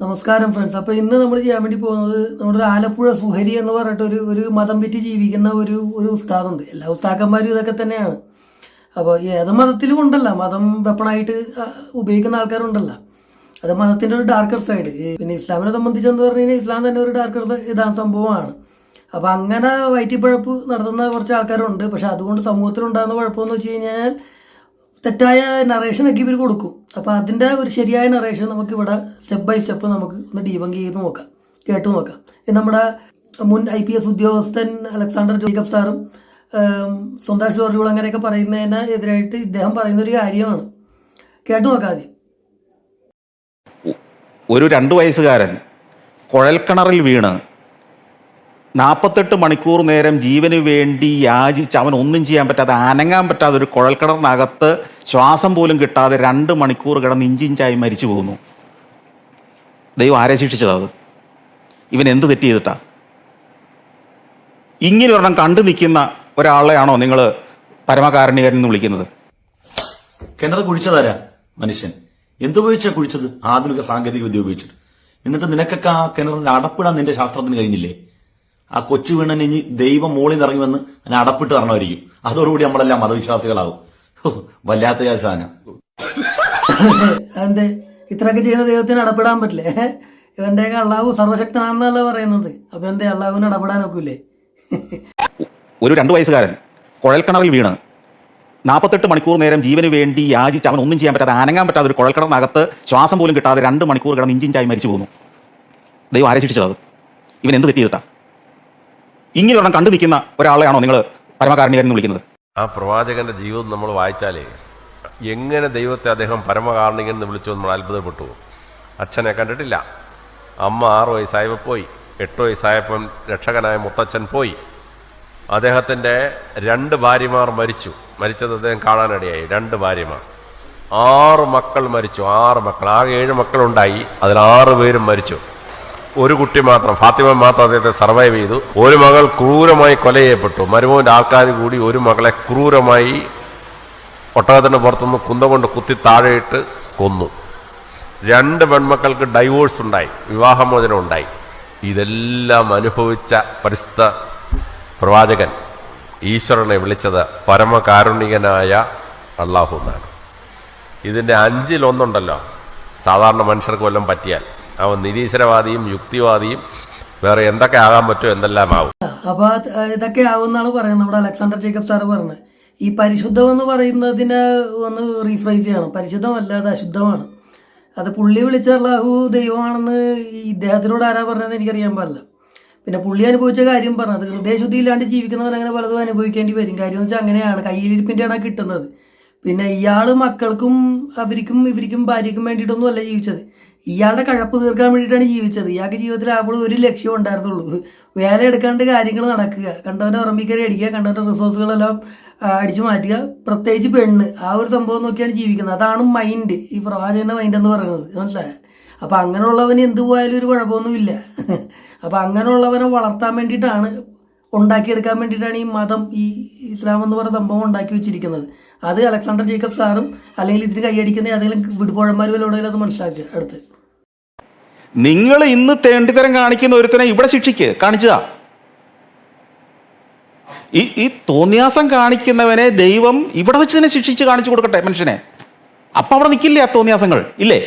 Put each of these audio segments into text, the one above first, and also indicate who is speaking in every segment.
Speaker 1: നമസ്കാരം ഫ്രണ്ട്സ് അപ്പൊ ഇന്ന് നമ്മൾ ചെയ്യാൻ വേണ്ടി പോകുന്നത് നമ്മുടെ ആലപ്പുഴ സുഹരി എന്ന് പറഞ്ഞിട്ട് ഒരു ഒരു മതം വിറ്റ് ജീവിക്കുന്ന ഒരു ഒരു ഉസ്താദുണ്ട്. എല്ലാ ഉസ്താക്കന്മാരും ഇതൊക്കെ തന്നെയാണ്. അപ്പോൾ ഏത് മതത്തിലും ഉണ്ടല്ല. മതം വെപ്പണായിട്ട് ഉപയോഗിക്കുന്ന ആൾക്കാരുണ്ടല്ല. അത് മതത്തിന്റെ ഒരു ഡാർക്കർ സൈഡ് പിന്നെ ഇസ്ലാമിനെ സംബന്ധിച്ചെന്ന് പറഞ്ഞു കഴിഞ്ഞാൽ ഇസ്ലാം തന്നെ ഒരു ഡാർക്കർ ഇതാ സംഭവമാണ്. അപ്പൊ അങ്ങനെ വയറ്റിപ്പഴപ്പ് നടത്തുന്ന കുറച്ച് ആൾക്കാരുണ്ട്. പക്ഷെ അതുകൊണ്ട് സമൂഹത്തിലുണ്ടാകുന്ന കുഴപ്പമെന്ന് വെച്ച് കഴിഞ്ഞാൽ തെറ്റായ നറേഷൻ ഒക്കെ ഇവർ കൊടുക്കും. അപ്പോൾ അതിന്റെ ഒരു ശരിയായ നറേഷൻ നമുക്ക് ഇവിടെ സ്റ്റെപ്പ് ബൈ സ്റ്റെപ്പ് നമുക്ക് ഒന്ന് ഡീബങ്ക് ചെയ്ത് നോക്കാം. കേട്ട് നോക്കാം. നമ്മുടെ മുൻ ഐ പി എസ് ഉദ്യോഗസ്ഥൻ അലക്സാണ്ടർ ജോയിക്കബ് സാറും സ്വന്താ സ്വന്താഷ് അങ്ങനെയൊക്കെ പറയുന്നതിന് എതിരായിട്ട് ഇദ്ദേഹം പറയുന്ന ഒരു കാര്യമാണ്. കേട്ട് നോക്കാം ആദ്യം.
Speaker 2: ഒരു രണ്ട് വയസ്സുകാരൻ കുഴൽക്കിണറിൽ വീണ് നാൽപ്പത്തെട്ട് മണിക്കൂർ നേരം ജീവന് വേണ്ടി യാചിച്ച് അവൻ ഒന്നും ചെയ്യാൻ പറ്റാതെ അനങ്ങാൻ പറ്റാതെ ഒരു കുഴൽക്കിണറിനകത്ത് ശ്വാസം പോലും കിട്ടാതെ രണ്ട് മണിക്കൂർ കിടന്ന് ഇഞ്ചിഞ്ചായി മരിച്ചു പോകുന്നു. ദൈവം ആരെ ശിക്ഷിച്ചത് ഇവൻ എന്ത് തെറ്റ് ചെയ്തിട്ടാ? ഇങ്ങനെ ഒരെണ്ണം കണ്ടു നിൽക്കുന്ന ഒരാളെയാണോ നിങ്ങൾ പരമകാരുണികരൻ എന്ന് വിളിക്കുന്നത്?
Speaker 3: കിണർ കുഴിച്ചതാരാ മനുഷ്യൻ? എന്തുപയോഗിച്ചാ കുഴിച്ചത്? ആധുനിക സാങ്കേതിക വിദ്യ ഉപയോഗിച്ചിട്ട്. എന്നിട്ട് നിനക്കൊക്കെ ആ കിണറിന്റെ അടപ്പിടാൻ നിന്റെ ശാസ്ത്രത്തിന് കഴിഞ്ഞില്ലേ? ആ കൊച്ചു വീണന് ദൈവം മോളിൽ ഇറങ്ങി വന്ന് അതിനെ അടപ്പിട്ട് തരണമായിരിക്കും. അതോടുകൂടി നമ്മളെല്ലാം മതവിശ്വാസികളാകും. വല്ലാത്ത ഞാൻ സാധനം.
Speaker 1: അതെന്തേ ഇത്രയൊക്കെ ചെയ്യുന്ന ദൈവത്തിന് ഇടപെടാൻ പറ്റില്ലേ? ഇവന്റെയൊക്കെ അള്ളാഹു സർവശക്തനാണെന്നല്ല പറയുന്നത്? അപ്പൊ എന്തേ? അള്ളാഹുവിന് ഇടപെടാൻ ഒക്കില്ലേ
Speaker 2: ഒരു രണ്ടു വയസ്സുകാരൻ കുഴൽക്കിണറിൽ വീണ്. നാൽപ്പത്തെട്ട് മണിക്കൂർ നേരം ജീവന് വേണ്ടി യാചിച്ച് അവൻ ഒന്നും ചെയ്യാൻ പറ്റാതെ അനങ്ങാൻ പറ്റാതെ ഒരു കുഴൽക്കിണറിനകത്ത് ശ്വാസം പോലും കിട്ടാതെ രണ്ട് മണിക്കൂർ കിടന്ന് ഇഞ്ചിഞ്ചായി മരിച്ചു പോകുന്നു ദൈവം ആരെ ശിക്ഷിച്ചത് ഇവൻ എന്ത് തെറ്റിയിട്ടാ ഇങ്ങനെ ഒരെണ്ണം കണ്ടു നിൽക്കുന്ന ഒരാളെയാണോ നിങ്ങൾ പരമകാരണികാരെന്ന് എന്ന് വിളിക്കുന്നത്?
Speaker 4: ആ പ്രവാചകന്റെ ജീവിതം നമ്മൾ വായിച്ചാലേ എങ്ങനെ ദൈവത്തെ അദ്ദേഹം പരമകാരുണികൻ എന്ന് വിളിച്ചു നമ്മൾ അത്ഭുതപ്പെട്ടു. അച്ഛനെ കണ്ടിട്ടില്ല. അമ്മ ആറ് വയസ്സായപ്പോൾ പോയി. എട്ട് വയസ്സായപ്പം രക്ഷകനായ മുത്തച്ഛൻ പോയി. അദ്ദേഹത്തിന്റെ രണ്ട് ഭാര്യമാർ മരിച്ചു. മരിച്ചത് അദ്ദേഹം കാണാനിടയായി. രണ്ട് ഭാര്യമാർ. ആറ് മക്കൾ മരിച്ചു. ആറ് മക്കൾ. ആകെ ഏഴ് മക്കളുണ്ടായി. അതിൽ ആറ് പേരും മരിച്ചു. ഒരു കുട്ടി മാത്രം ഫാത്തിമ മാത്രം അദ്ദേഹത്തെ സർവൈവ് ചെയ്തു. ഒരു മകൾ ക്രൂരമായി കൊല ചെയ്യപ്പെട്ടു. മരുമോന്റെ ആൾക്കാർ കൂടി ഒരു മകളെ ക്രൂരമായി ഒട്ടകത്തിന്റെ പുറത്തുനിന്ന് കുന്തം കൊണ്ട് കുത്തി താഴെയിട്ട് കൊന്നു. രണ്ട് പെൺമക്കൾക്ക് ഡൈവോഴ്സ് ഉണ്ടായി. വിവാഹമോചനം ഉണ്ടായി. ഇതെല്ലാം അനുഭവിച്ച പരിസ്ഥ പ്രവാചകൻ ഈശ്വരനെ വിളിച്ചത് പരമകാരുണികനായ അള്ളാഹു എന്നാണ്. ഇതിന്റെ അഞ്ചിലൊന്നുണ്ടല്ലോ. സാധാരണ മനുഷ്യർക്ക് വല്ലതും പറ്റിയാൽ. അവൻ നിരീശ്വരവാദിയും യുക്തിവാദിയും. വേറെ എന്തൊക്കെ ആകാൻ പറ്റുമോ എന്തെല്ലാം ആവും
Speaker 1: അപ്പൊ ഇതൊക്കെ ആവും എന്നാണ് പറയുന്നത്. നമ്മുടെ അലക്സാണ്ടർ ജേക്കബ് സാറ് പറഞ്ഞത് ഈ പരിശുദ്ധം എന്ന് പറയുന്നതിനെ ഒന്ന് റീഫ്രൈസ് ചെയ്യണം. പരിശുദ്ധമല്ല അത് അശുദ്ധമാണ്. അത് പുള്ളി വിളിച്ച അള്ളാഹു ദൈവമാണെന്ന് ഈ ഇദ്ദേഹത്തിനോട് ആരാ പറഞ്ഞതെന്ന് എനിക്കറിയാൻ പാടില്ല. പിന്നെ പുള്ളി അനുഭവിച്ച കാര്യം പറഞ്ഞത് ഹൃദയശുദ്ധി ഇല്ലാണ്ട് ജീവിക്കുന്നവൻ അങ്ങനെ പലതും അനുഭവിക്കേണ്ടി വരും. കാര്യം എന്ന് വെച്ചാൽ അങ്ങനെയാണ്. കയ്യിലിരിപ്പിന്റെയാണ് കിട്ടുന്നത്. പിന്നെ ഇയാൾ മക്കൾക്കും അവർക്കും ഇവർക്കും ഭാര്യയ്ക്കും വേണ്ടിയിട്ടൊന്നും അല്ല ജീവിച്ചത്. ഇയാളുടെ കഴപ്പ് തീർക്കാൻ വേണ്ടിയിട്ടാണ് ജീവിച്ചത്. ഇയാൾക്ക് ജീവിതത്തിൽ ആകുമ്പോൾ ഒരു ലക്ഷ്യം ഉണ്ടായിരുന്നുള്ളൂ. വേല എടുക്കാണ്ട് കാര്യങ്ങൾ നടക്കുക. കണ്ടവന്റെ ഉറമ്പിക്കറി അടിക്കുക കണ്ടവന്റെ റിസോഴ്സുകളെല്ലാം അടിച്ചു മാറ്റുക. പ്രത്യേകിച്ച് പെണ്ണ്. ആ ഒരു സംഭവം നോക്കിയാണ് ജീവിക്കുന്നത്. അതാണ് മൈൻഡ് ഈ പ്രവാചകന്റെ മൈൻഡ് എന്ന് പറയുന്നത്. മനസ്സിലായ? അപ്പം അങ്ങനെയുള്ളവന് എന്ത് പോയാലും ഒരു കുഴപ്പമൊന്നുമില്ല. അപ്പം അങ്ങനെയുള്ളവനെ വളർത്താൻ വേണ്ടിയിട്ടാണ് ഉണ്ടാക്കിയെടുക്കാൻ വേണ്ടിയിട്ടാണ് ഈ മതം ഈ ഇസ്ലാം എന്ന് പറയുന്ന സംഭവം ഉണ്ടാക്കി വെച്ചിരിക്കുന്നത്. അത് അലക്സാണ്ടർ ജേക്കബ് സാറും അല്ലെങ്കിൽ ഇതിന് കൈയടിക്കുന്ന ഏതെങ്കിലും വിടുപോഴന്മാർ വല്ലതും അത് മനസ്സിലാക്കുക അടുത്ത്.
Speaker 2: നിങ്ങൾ ഇന്ന് തേണ്ടിത്തരം കാണിക്കുന്ന ഒരുത്തനെ ഇവിടെ ശിക്ഷിക്ക്. കാണിച്ചതാ. ഈ ഈ തോന്നിയാസം കാണിക്കുന്നവനെ ദൈവം ഇവിടെ വെച്ച് തന്നെ ശിക്ഷിച്ച് കാണിച്ചു കൊടുക്കട്ടെ മനുഷ്യനെ. അപ്പൊ അവിടെ നിൽക്കില്ലേ ആ തോന്നിയാസങ്ങൾ? ഇല്ലേ?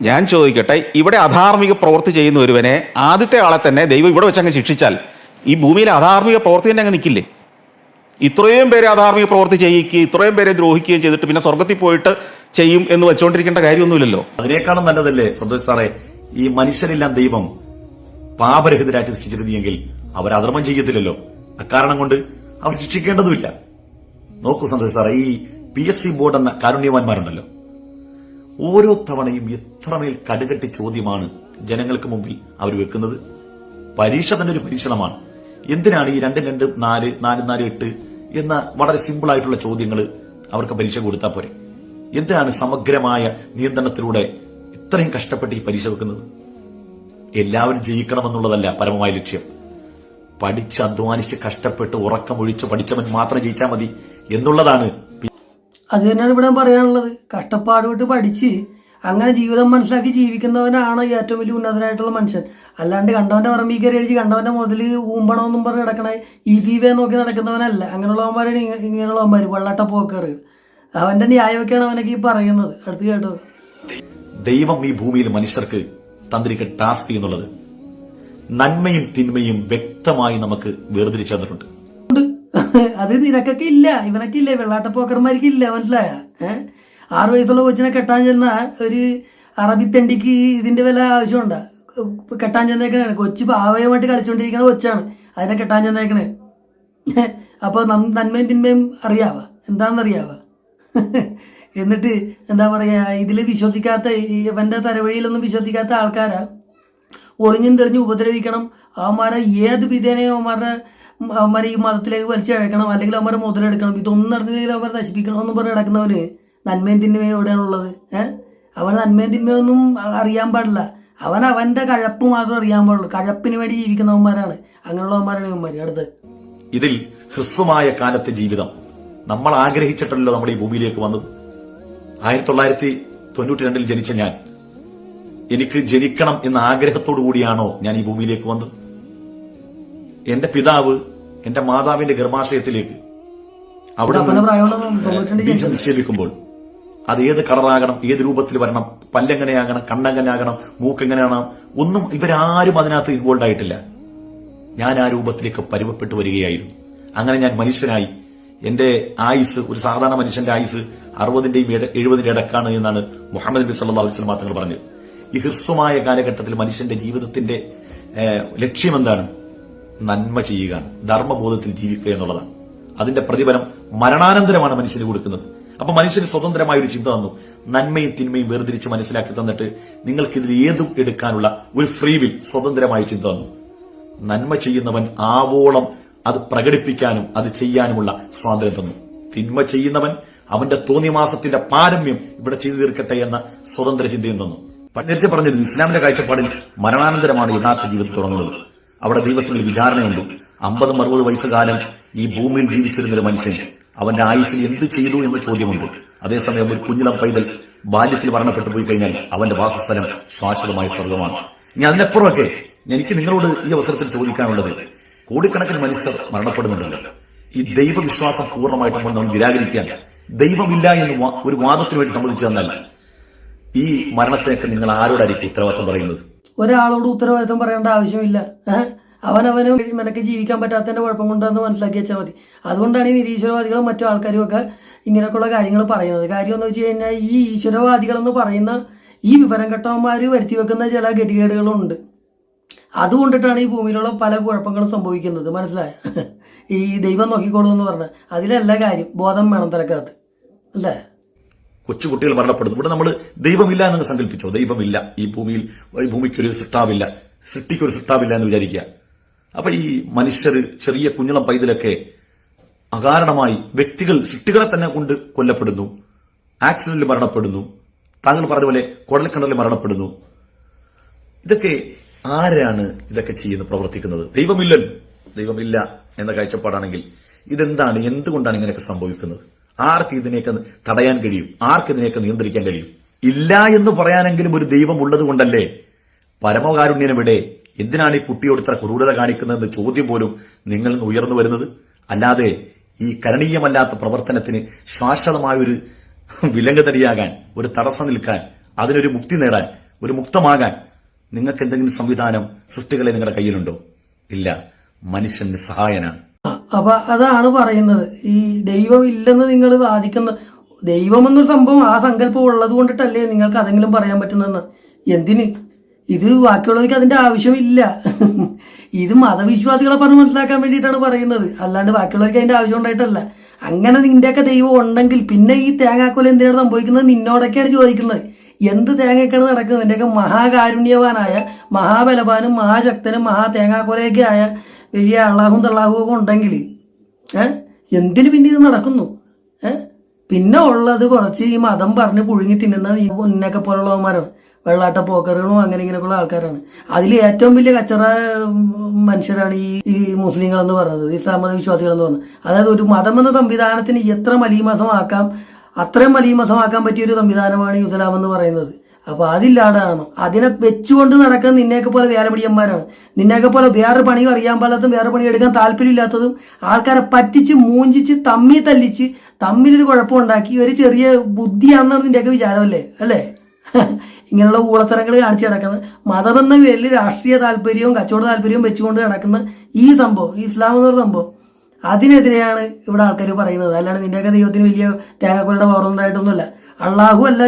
Speaker 2: ഞാൻ ചോദിക്കട്ടെ ഇവിടെ അധാർമിക പ്രവൃത്തി ചെയ്യുന്ന ഒരുവനെ ആദ്യത്തെ ആളെ തന്നെ ദൈവം ഇവിടെ വെച്ച് അങ്ങ് ശിക്ഷിച്ചാൽ ഈ ഭൂമിയിലെ അധാർമിക പ്രവൃത്തി തന്നെ അങ്ങ് നിൽക്കില്ലേ ഇത്രയും പേരെ അധാർമിക പ്രവൃത്തി ചെയ്യിക്കുകയും ഇത്രയും പേരെ ദ്രോഹിക്കുകയും ചെയ്തിട്ട് പിന്നെ സ്വർഗത്തിൽ പോയിട്ട് ചെയ്യും എന്ന് വെച്ചുകൊണ്ടിരിക്കേണ്ട കാര്യമൊന്നുമില്ലല്ലോ?
Speaker 3: അതിനേക്കാളും നല്ലതല്ലേ സന്തോഷ് സാറേ ഈ മനുഷ്യരെല്ലാം ദൈവം പാപരഹിതരായിട്ട് സൃഷ്ടിച്ചിരുന്നെങ്കിൽ അവർ അധർമ്മം ചെയ്യത്തില്ലല്ലോ. അക്കാരണം കൊണ്ട് അവർ ശിക്ഷിക്കേണ്ടതുമില്ല. നോക്കൂ സന്തോഷ് സാറേ ഈ പി എസ് സി ബോർഡ് എന്ന കാരുണ്യവാന്മാരുണ്ടല്ലോ. ഓരോ തവണയും എത്രമേൽ കടുകട്ടി ചോദ്യമാണ് ജനങ്ങൾക്ക് മുമ്പിൽ അവർ വെക്കുന്നത്. പരീക്ഷ തന്നെ ഒരു പരീക്ഷണമാണ്. എന്തിനാണ് ഈ രണ്ടും രണ്ട് നാല് നാല് നാല് എട്ട് എന്ന വളരെ സിമ്പിൾ ആയിട്ടുള്ള ചോദ്യങ്ങൾ അവർക്ക് പരീക്ഷ കൊടുത്താൽ പോരെ. എന്തിനാണ് സമഗ്രമായ നിയന്ത്രണത്തിലൂടെ ഇത്രയും കഷ്ടപ്പെട്ട് ഈ പരീക്ഷ വെക്കുന്നത്? എല്ലാവരും ജയിക്കണമെന്നുള്ളതല്ല പരമമായ ലക്ഷ്യം. പഠിച്ച് അധ്വാനിച്ച് കഷ്ടപ്പെട്ട് ഉറക്കമൊഴിച്ച് പഠിച്ചവൻ മാത്രം ജയിച്ചാൽ മതി എന്നുള്ളതാണ്
Speaker 1: അത് തന്നെയാണ് ഇവിടെ പറയാനുള്ളത്. കഷ്ടപ്പാടുപെട്ട് പഠിച്ച് അങ്ങനെ ജീവിതം മനസ്സിലാക്കി ജീവിക്കുന്നവനാണ് ഏറ്റവും വലിയ ഉന്നതനായിട്ടുള്ള മനുഷ്യൻ. അല്ലാണ്ട് കണ്ടവന്റെ പറമ്പിൽ കയറി അടിച്ച് കണ്ടവന്റെ മുതൽ ഊമ്പണമെന്നും പറഞ്ഞ് നടക്കണ ഈസി വേ നോക്കി നടക്കുന്നവനല്ല. അങ്ങനെയുള്ളവന്മാരാണ് ഇങ്ങ- ഇങ്ങനെയുള്ളവന്മാർ വെള്ളാട്ട പോക്കറ്. അവന്റെ ന്യായമൊക്കെയാണ് അവനൊക്കെ ഈ പറയുന്നത്. അടുത്ത് കേട്ടത്.
Speaker 3: ദൈവം ഈ ഭൂമിയിൽ മനുഷ്യർക്ക് തന്നിരിക്കുന്ന ടാസ്ക് എന്നുള്ളത് നന്മയും തിന്മയും വ്യക്തമായി നമുക്ക് വേർതിരിച്ചു തന്നിട്ടുണ്ട്.
Speaker 1: അത് നിനക്കൊക്കെ ഇല്ല. ഇവനൊക്കെ ഇല്ലേ? വെള്ളാട്ട പോക്കർമാർക്ക് ഇല്ല മനസ്സിലായ? ഏഹ് ആറു വയസ്സുള്ള കൊച്ചിനെ കെട്ടാൻ ചെന്ന ഒരു അറബി തണ്ടിക്ക് ഇതിന്റെ വില ആവശ്യമുണ്ട്. കെട്ടാൻ ചെന്നേക്കണേ. കൊച്ചു പാവയമായിട്ട് കളിച്ചുകൊണ്ടിരിക്കുന്ന കൊച്ചാണ്. അതിനെ കെട്ടാൻ ചെന്നേക്കണേ. അപ്പൊ നം- നന്മയും തിന്മയും അറിയാവ? എന്താണെന്നറിയാവ? എന്നിട്ട് എന്താ പറയാ ഇതിൽ വിശ്വസിക്കാത്ത ഇവന്റെ തലവഴിയിലൊന്നും വിശ്വസിക്കാത്ത ആൾക്കാരാ. ഒളിഞ്ഞും തെളിഞ്ഞ് ഉപദ്രവിക്കണം. അവന്മാരെ ഏത് വിധേനയും അവന്മാരുടെ അവന്മാരെ ഈ മതത്തിലേക്ക് വലിച്ചഴക്കണം അല്ലെങ്കിൽ അവന്മാരെ മുതലെടുക്കണം. ഇതൊന്നും നടന്നില്ലെങ്കിൽ അവന്മാരെ നശിപ്പിക്കണം എന്ന് പറഞ്ഞ് നടക്കുന്നവന് നന്മയും തിന്മയും എവിടെയാണുള്ളത് ഏഹ് അവൻ നന്മയും തിന്മയൊന്നും അറിയാൻ പാടില്ല. അവൻ അവന്റെ കഴപ്പ് മാത്രം അറിയാൻ പാടുള്ളൂ. കഴപ്പിന് വേണ്ടി ജീവിക്കുന്നവന്മാരാണ്. അങ്ങനെയുള്ളവന്മാരാണ് ഇവന്മാര്. അടുത്ത്.
Speaker 3: ഇതിൽ ഹ്രസ്വമായ കാലത്തെ ജീവിതം. നമ്മൾ ആഗ്രഹിച്ചിട്ടല്ലോ നമ്മൾ ഈ ഭൂമിയിലേക്ക് വന്നത്. ആയിരത്തി തൊള്ളായിരത്തി തൊണ്ണൂറ്റി രണ്ടിൽ ജനിച്ച ഞാൻ. എനിക്ക് ജനിക്കണം എന്ന ആഗ്രഹത്തോടു കൂടിയാണോ ഞാൻ ഈ ഭൂമിയിലേക്ക് വന്നത്? എന്റെ പിതാവ് എന്റെ മാതാവിന്റെ ഗർഭാശയത്തിലേക്ക് അവിടെ ബീജം നിക്ഷേപിക്കുമ്പോൾ അത് ഏത് കളറാകണം ഏത് രൂപത്തിൽ വരണം പല്ലെങ്ങനെയാകണം കണ്ണെങ്ങനെയാകണം മൂക്കെങ്ങനെയാണ് ഒന്നും ഇവരാരും അതിനകത്ത് ഇൻവോൾവ് ആയിട്ടില്ല. ഞാൻ ആ രൂപത്തിലേക്ക് പരുവപ്പെട്ടു വരികയായിരുന്നു. അങ്ങനെ ഞാൻ മനുഷ്യനായി. എന്റെ ആയുസ് ഒരു സാധാരണ മനുഷ്യന്റെ ആയുസ് അറുപതിന്റെയും എഴുപതിന്റെ ഇടക്കാണ് എന്നാണ് മുഹമ്മദ് നബി സല്ലാ അലൈഹി സ്വലം തങ്ങൾ പറഞ്ഞത്. ഈ ഹ്രസ്വമായ കാലഘട്ടത്തിൽ മനുഷ്യന്റെ ജീവിതത്തിന്റെ ലക്ഷ്യം എന്താണ്? നന്മ ചെയ്യുകയാണ്. ധർമ്മബോധത്തിൽ ജീവിക്കുക എന്നുള്ളതാണ്. അതിന്റെ പ്രതിഫലം മരണാനന്തരമാണ് മനുഷ്യന് കൊടുക്കുന്നത്. അപ്പൊ മനുഷ്യന് സ്വതന്ത്രമായ ഒരു ചിന്ത തന്നു നന്മയും തിന്മയും വേർതിരിച്ച് മനസ്സിലാക്കി തന്നിട്ട് നിങ്ങൾക്ക് ഇതിൽ ഏതും എടുക്കാനുള്ള ഒരു ഫ്രീവിൽ സ്വതന്ത്രമായ ചിന്ത തന്നു നന്മ ചെയ്യുന്നവൻ ആവോളം അത് പ്രകടിപ്പിക്കാനും അത് ചെയ്യാനുമുള്ള സ്വാതന്ത്ര്യം തന്നു. തിന്മ ചെയ്യുന്നവൻ അവന്റെ തോന്നിമാസത്തിന്റെ പാരമ്യം ഇവിടെ ചെയ്തു തീർക്കട്ടെ എന്ന സ്വതന്ത്ര ചിന്തയും തന്നു. നേരത്തെ പറഞ്ഞിരുന്നു ഇസ്ലാമിന്റെ കാഴ്ചപ്പാടിൽ മരണാനന്തരമാണ് യഥാർത്ഥ ജീവിതം തുടങ്ങുന്നത്. അവിടെ ദൈവത്തിന്റെ വിചാരണയുണ്ട്. അമ്പതും അറുപത് വയസ്സുകാലം ഈ ഭൂമിയിൽ ജീവിച്ചിരുന്ന ഒരു മനുഷ്യൻ. അവന്റെ ആയുസ്സിൽ എന്ത് ചെയ്തു എന്ന ചോദ്യമുണ്ട്. അതേസമയം ഒരു കുഞ്ഞിളം പൈതൽ ബാല്യത്തിൽ മരണപ്പെട്ടു പോയി കഴിഞ്ഞാൽ അവന്റെ വാസസ്ഥലം ശാശ്വതമായ സ്വർഗമാണ് ഇനി അതിനപ്പുറമൊക്കെ എനിക്ക് നിങ്ങളോട് ഈ അവസരത്തിൽ ചോദിക്കാനുള്ളത് കോടിക്കണക്കിന് മനുഷ്യർ മരണപ്പെടുന്നുണ്ടല്ലോ. ഈ ദൈവവിശ്വാസം പൂർണമായിട്ടും നമ്മൾ നിരാകരിക്കാൻ ദൈവമില്ല എന്ന് ഒരു വാദത്തിന് വേണ്ടി സമ്മതിച്ചു തന്നാൽ ഈ മരണത്തിനൊക്കെ നിങ്ങൾ ആരോടായിരിക്കും ഉത്തരവാദിത്വം പറയുന്നത്?
Speaker 1: ഒരാളോട് ഉത്തരവാദിത്വം പറയേണ്ട ആവശ്യമില്ല. അവനവന് മെനക്ക് ജീവിക്കാൻ പറ്റാത്തതിന്റെ കുഴപ്പം കൊണ്ടാന്ന് മനസ്സിലാക്കി വെച്ചാൽ മതി. അതുകൊണ്ടാണ് ഈ നിരീശ്വരവാദികളും മറ്റു ആൾക്കാരും ഒക്കെ ഇങ്ങനെയൊക്കെയുള്ള കാര്യങ്ങൾ പറയുന്നത്. കാര്യം എന്ന് വെച്ച് കഴിഞ്ഞാൽ ഈ ഈശ്വരവാദികൾ എന്ന് പറയുന്ന ഈ വിവരം കെട്ടവന്മാർ വരുത്തി വെക്കുന്ന ചില ഗതികേടുകളുണ്ട്. അതുകൊണ്ടിട്ടാണ് ഈ ഭൂമിയിലുള്ള പല കുഴപ്പങ്ങളും സംഭവിക്കുന്നത്. മനസ്സിലായ? ഈ ദൈവം നോക്കിക്കോളൂ എന്ന് പറഞ്ഞ. അതിലല്ല കാര്യം. ബോധം വേണം തിരക്കകത്ത് അല്ലേ
Speaker 3: കൊച്ചുകുട്ടികൾ മരണപ്പെടുന്നു. ഇവിടെ നമ്മൾ ദൈവമില്ല എന്ന് സങ്കല്പിച്ചോ? ദൈവമില്ല. ഈ ഭൂമിയിൽ ഭൂമിക്കൊരു സൃഷ്ടാവില്ല. സൃഷ്ടിക്കൊരു സൃഷ്ടാവില്ല എന്ന് വിചാരിക്കുക. അപ്പൊ ഈ മനുഷ്യർ ചെറിയ കുഞ്ഞളം പൈതലൊക്കെ അകാരണമായി വ്യക്തികൾ സൃഷ്ടികളെ തന്നെ കൊണ്ട് കൊല്ലപ്പെടുന്നു. ആക്സിഡന്റിൽ മരണപ്പെടുന്നു. താങ്കൾ പറഞ്ഞ പോലെ കുടൽക്കിണറിൽ മരണപ്പെടുന്നു. ഇതൊക്കെ ആരാണ് ഇതൊക്കെ ചെയ്യുന്നത് പ്രവർത്തിക്കുന്നത്? ദൈവമില്ലല്ലോ. ദൈവമില്ല എന്ന കാഴ്ചപ്പാടാണെങ്കിൽ ഇതെന്താണ് എന്തുകൊണ്ടാണ് ഇങ്ങനെയൊക്കെ സംഭവിക്കുന്നത്? ആർക്ക് ഇതിനെയൊക്കെ തടയാൻ കഴിയും? ആർക്ക് ഇതിനെയൊക്കെ നിയന്ത്രിക്കാൻ കഴിയും? ഇല്ല എന്ന് പറയാനെങ്കിലും ഒരു ദൈവം ഉള്ളത് കൊണ്ടല്ലേ പരമകാരുണ്യനെവിടെ എന്തിനാണ് ഈ കുട്ടിയോട് ഇത്ര ക്രൂരത കാണിക്കുന്നതെന്ന് ചോദ്യം പോലും നിങ്ങളിൽ നിന്ന് ഉയർന്നു വരുന്നത്? അല്ലാതെ ഈ കരണീയമല്ലാത്ത പ്രവർത്തനത്തിന് ശാശ്വതമായൊരു വിലങ്ങതടിയാകാൻ ഒരു തടസ്സം നിൽക്കാൻ അതിനൊരു മുക്തി നേടാൻ ഒരു മുക്തമാകാൻ നിങ്ങൾക്ക് എന്തെങ്കിലും സംവിധാനം സൃഷ്ടികളെ നിങ്ങളുടെ കയ്യിലുണ്ടോ? ഇല്ല. മനുഷ്യൻ നിസ്സഹായനാണ്
Speaker 1: അപ്പൊ അതാണ് പറയുന്നത്. ഈ ദൈവം ഇല്ലെന്ന് നിങ്ങൾ വാദിക്കുന്ന ദൈവം എന്നൊരു സംഭവം ആ സങ്കല്പം ഉള്ളത് കൊണ്ടിട്ടല്ലേ നിങ്ങൾക്ക് അതെങ്കിലും പറയാൻ പറ്റുന്നതെന്ന്? എന്തിന്? ഇത് ബാക്കിയുള്ളവർക്ക് അതിന്റെ ആവശ്യമില്ല. ഇത് മതവിശ്വാസികളെ പറഞ്ഞ് മനസ്സിലാക്കാൻ വേണ്ടിയിട്ടാണ് പറയുന്നത്. അല്ലാണ്ട് ബാക്കിയുള്ളവർക്ക് അതിന്റെ ആവശ്യം ഉണ്ടായിട്ടല്ല. അങ്ങനെ നിന്റെയൊക്കെ ദൈവം ഉണ്ടെങ്കിൽ പിന്നെ ഈ തേങ്ങാക്കൊല എന്തിനാണ് സംഭവിക്കുന്നത്? നിന്നോടൊക്കെയാണ് ചോദിക്കുന്നത്. എന്ത് തേങ്ങയൊക്കെയാണ് നടക്കുന്നത്? നിന്റെയൊക്കെ മഹാകാരുണ്യവാനായ മഹാബലവാനും മഹാശക്തനും മഹാ തേങ്ങാക്കൊലയൊക്കെ ആയ വലിയ അള്ളാഹും തള്ളാഹും ഒക്കെ ഉണ്ടെങ്കിൽ ഏഹ് എന്തിന് പിന്നെ ഇത് നടക്കുന്നു? ഏഹ് പിന്നെ ഉള്ളത് കുറച്ച് ഈ മതം പറഞ്ഞ് പുഴുങ്ങി തിന്നുന്ന ഈ ഉന്നൊക്കെ പോലുള്ളവന്മാരാണ് വെള്ളാട്ട പോക്കറുകളും അങ്ങനെ ഇങ്ങനെയൊക്കെയുള്ള ആൾക്കാരാണ്. അതിൽ ഏറ്റവും വലിയ കച്ചറ മനുഷ്യരാണ് ഈ ഈ മുസ്ലിങ്ങൾ എന്ന് പറയുന്നത് ഇസ്ലാം മത വിശ്വാസികൾ എന്ന് അതായത് ഒരു മതം എന്ന സംവിധാനത്തിന് എത്ര മലീമസമാക്കാം അത്രയും മലീമസമാക്കാൻ പറ്റിയ ഒരു സംവിധാനമാണ് ഇസ്ലാം എന്ന് പറയുന്നത്. അപ്പൊ അതില്ലാതാണ് അതിനെ വെച്ചുകൊണ്ട് നടക്കുന്ന നിന്നെയൊക്കെ പോലെ വേലപിടിയന്മാരാണ് നിന്നെയൊക്കെ പോലെ വേറെ പണിയും അറിയാൻ പാടാത്തതും വേറെ പണി എടുക്കാൻ താല്പര്യമില്ലാത്തതും ആൾക്കാരെ പറ്റിച്ച് മൂഞ്ചിച്ച് തമ്മി തല്ലിച്ച് തമ്മിലൊരു കുഴപ്പമുണ്ടാക്കി ഒരു ചെറിയ ബുദ്ധിയാണെന്നാണ് നിന്റെയൊക്കെ വിചാരമല്ലേ അല്ലേ? ഇങ്ങനെയുള്ള ഊളത്തരങ്ങൾ കാണിച്ച് കിടക്കുന്നത്. മതമെന്ന പേരിൽ രാഷ്ട്രീയ താല്പര്യവും കച്ചവട താല്പര്യവും വെച്ചുകൊണ്ട് കിടക്കുന്ന ഈ സംഭവം ഇസ്ലാം എന്നൊരു സംഭവം അതിനെതിരെയാണ് ഇവിടെ ആൾക്കാർ പറയുന്നത്. അല്ലാണ്ട് നിന്റെയൊക്കെ ദൈവത്തിന് വലിയ തേങ്ങക്കൊലയുടെ പവറുണ്ടായിട്ടൊന്നുമല്ല അള്ളാഹു അല്ല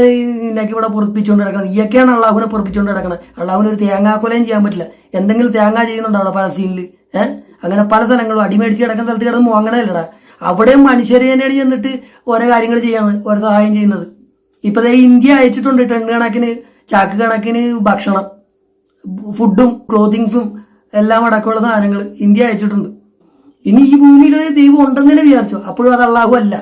Speaker 1: നിന്നൊക്കെ ഇവിടെ പൊറപ്പിച്ചുകൊണ്ട് കിടക്കണം ഈയൊക്കെയാണ് അള്ളാഹുവിനെ പൊറപ്പിച്ചുകൊണ്ട് കിടക്കുന്നത്. അള്ളാഹുവിന് ഒരു തേങ്ങാക്കൊലയും ചെയ്യാൻ പറ്റില്ല. എന്തെങ്കിലും തേങ്ങ ചെയ്യുന്നുണ്ടോ അവിടെ പലസ്തീനിൽ ഏഹ് അങ്ങനെ പല സ്ഥലങ്ങളും അടിമേടിച്ച് കിടക്കുന്ന സ്ഥലത്ത് കിടന്ന് മോങ്ങണല്ലടാ അവിടെ മനുഷ്യരെ തന്നെയാണ് ചെന്നിട്ട് ഓരോ കാര്യങ്ങൾ ചെയ്യാന്ന് ഓരോ സഹായം ചെയ്യുന്നത്. ഇപ്പൊ ഇന്ത്യ അയച്ചിട്ടുണ്ട് ടൺ കണക്കിന്. ചാക്ക് കണക്കിന് ഭക്ഷണം ഫുഡും ക്ലോത്തിങ്സും എല്ലാം അടക്കമുള്ള സാധനങ്ങൾ ഇന്ത്യ അയച്ചിട്ടുണ്ട്. ഇനി ഈ ഭൂമിയിൽ ഒരു ദൈവം ഉണ്ടെന്നല്ലേ വിചാരിച്ചു? അപ്പോഴും അത് അള്ളാഹു അല്ല.